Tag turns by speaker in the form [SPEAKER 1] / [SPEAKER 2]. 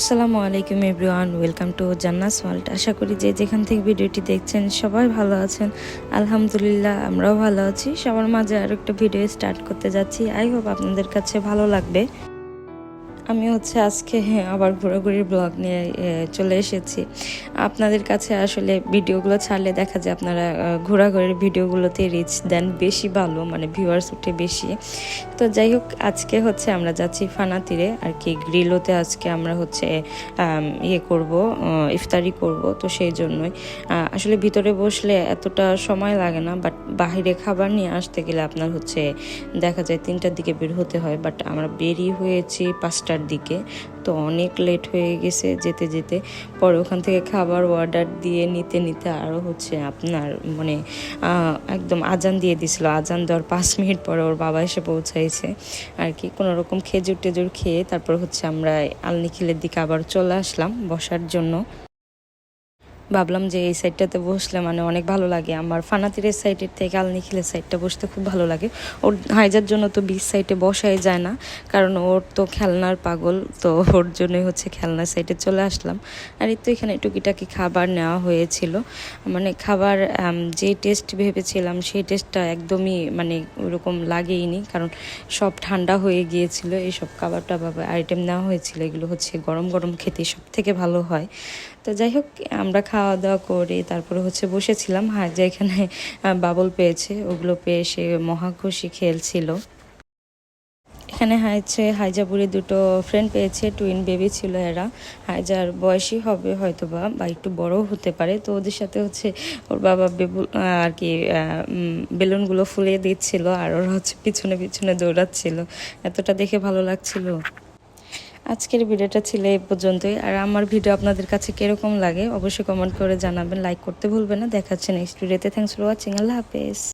[SPEAKER 1] আসসালামু আলাইকুম everyone, welcome to Jannas world. আশা করি যে যেখান থেকে ভিডিওটি দেখছেন সবাই ভালো আছেন। আলহামদুলিল্লাহ, আমরাও ভালো আছি। সবার মাঝে আরও একটা ভিডিও স্টার্ট করতে যাচ্ছি। আই হোপ আপনাদের কাছে ভালো লাগবে। আমি হচ্ছে আজকে হ্যাঁ, আবার ঘোরাঘুরির ব্লগ নিয়ে চলে এসেছি। আপনাদের কাছে আসলে ভিডিওগুলো ছাড়লে দেখা যায় আপনারা ঘোরাঘুরির ভিডিওগুলোতে রিচ দেন বেশি ভালো মানে ভিউয়ার্স উঠে বেশি। তো যাই হোক আজকে হচ্ছে আমরা যাচ্ছি ফানা তীরে আর কি গ্রিলোতে আজকে আমরা হচ্ছে ইয়ে করব ইফতারি করব তো সেই জন্যই। আসলে ভিতরে বসলে এতটা সময় লাগে না বাট বাইরে খাবার নিয়ে আসতে গেলে আপনার হচ্ছে দেখা যায় তিনটার দিকে বের হতে হয় বাট আমরা বেরিয়ে হয়েছি পাঁচটার দিকে। তো অনেক লেট হয়ে গেছে যেতে যেতে। পরে ওখান থেকে খাবার অর্ডার দিয়ে নিতে নিতে আরও হচ্ছে আপনার মানে একদম আজান দিয়ে দিছিল। আজান দেওয়ার পাঁচ মিনিট পরে ওর বাবা এসে পৌঁছাইছে। আর কি, কোনো রকম খেজুর টেজুর খেয়ে তারপর হচ্ছে আমরা আলনিখিলের দিকে আবার চলে আসলাম বসার জন্য। ভাবলাম যে এই সাইডটাতে বসলে মানে অনেক ভালো লাগে। আমার ফানাতিরের সাইডের থেকে আলনিখিলের সাইডটা বসতে খুব ভালো লাগে। ওর হাইজার জন্য তো বিচ সাইডে বসাই যায় না, কারণ ওর তো খেলনার পাগল, তো ওর জন্যই হচ্ছে খেলনার সাইডে চলে আসলাম। আর এই তো এখানে টুকিটাকি খাবার নেওয়া হয়েছিল। মানে খাবার যে টেস্ট ভেবেছিলাম সেই টেস্টটা একদমই মানে ওরকম লাগেইনি, কারণ সব ঠান্ডা হয়ে গিয়েছিল। এইসব খাবার টাবার আইটেম নেওয়া হয়েছিল, এগুলো হচ্ছে গরম গরম খেতে সব থেকে ভালো হয়। তো যাই হোক, আমরা খাওয়া দাওয়া করে তারপরে হচ্ছে বসেছিলাম। যে এখানে বাবল পেয়েছে, ওগুলো পেয়ে সে মহা খুশি খেলছিল। এখানে হচ্ছে হাইজাপুরে দুটো ফ্রেন্ড পেয়েছে টুইন বেবি ছিল এরা। হাইজার বয়সই হবে হয়তো বা বা একটু বড়ও হতে পারে। তো ওদের সাথে হচ্ছে ওর বাবা বেবু আর কি বেলুনগুলো ফুলিয়ে দিচ্ছিল, আর ওরা হচ্ছে পিছনে পিছনে দৌড়াচ্ছিল। এতটা দেখে ভালো লাগছিল। আজকের ভিডিওটা ছিল এই পর্যন্তই। আর আমার ভিডিও আপনাদের কাছে কীরকম লাগে, অবশ্যই কমেন্ট করে জানাবেন লাইক করতে ভুলবেন না। দেখাচ্ছে নেক্সট ভিডিওতে থ্যাংকস ফর ওয়াচিং আল্লাহ হাফেজ।